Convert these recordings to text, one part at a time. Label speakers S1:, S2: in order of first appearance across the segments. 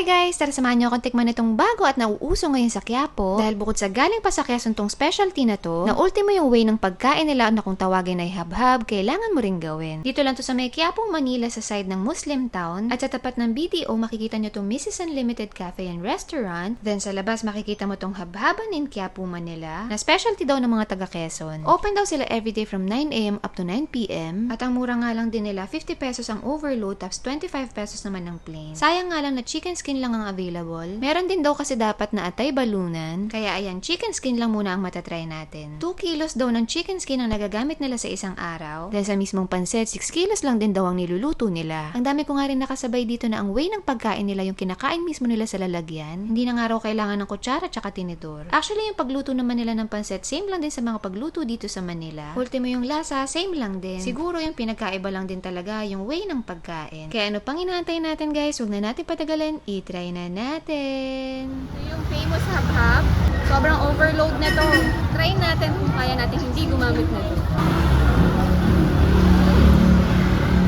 S1: Hi guys! Tara samahan niyo akong tikman itong bago at nauuso ngayon sa Quiapo. Dahil bukod sa galing pa sa Quezon tong specialty na to, na ultimo yung way ng pagkain nila na kung tawagin ay habhab, kailangan mo ring gawin. Dito lang to sa may Quiapo, Manila sa side ng Muslim Town. At sa tapat ng BDO, makikita niyo tong Mrs. Unlimited Cafe and Restaurant. Then sa labas, makikita mo tong habhaban in Quiapo, Manila. Na specialty daw ng mga taga Quezon. Open daw sila everyday from 9am up to 9pm. At ang mura nga lang din nila, 50 pesos ang overload, tapos 25 pesos naman ng plain. Sayang nga lang na chicken skin lang ang available. Meron din daw kasi dapat na atay balunan. Kaya ayan, chicken skin lang muna ang matatry natin. 2 kilos daw ng chicken skin ang nagagamit nila sa isang araw. Dahil sa mismong pansit, 6 kilos lang din daw ang niluluto nila. Ang dami ko nga rin nakasabay dito na ang way ng pagkain nila yung kinakain mismo nila sa lalagyan. Hindi na nga raw kailangan ng kutsara tsaka tinidor. Actually, yung pagluto naman nila ng pansit, same lang din sa mga pagluto dito sa Manila. Ultimo yung lasa, same lang din. Siguro yung pinagkaiba lang din talaga yung way ng pagkain. Kaya ano pang inaantay natin guys, huwag na natin patagalin, i-try na natin.
S2: Ito yung famous hab-hab. Sobrang overload na to. Try natin kung kaya natin hindi gumamit na to.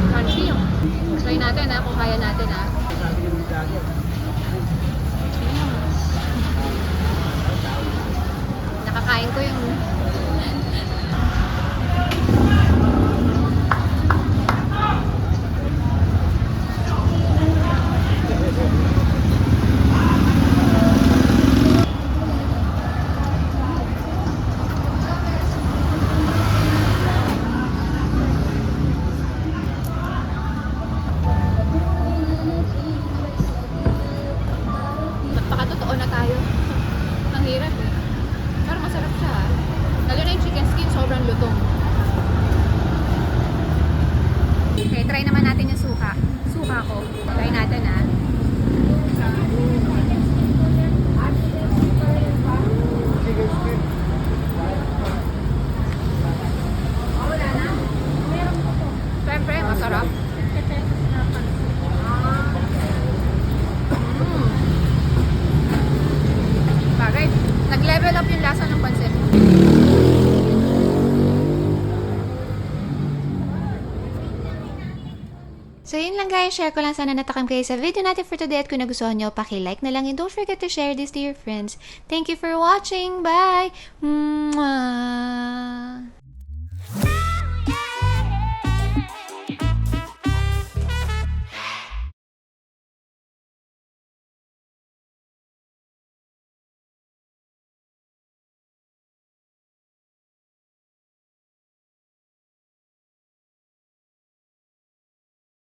S2: Crunchy yung. Try natin ha, kung kaya natin ha. Nakakain ko yung sobrang lutong. Okay, try naman natin yung suka. Suka ko. Try natin ah. Siyempre, masarap. Bagay, nag-level up yung lasa ng pansit.
S1: So yun lang guys, share ko lang sana natakam kayo sa video natin for today at kung nagustuhan nyo, paki-like na lang and don't forget to share this to your friends. Thank you for watching. Bye! Mwah!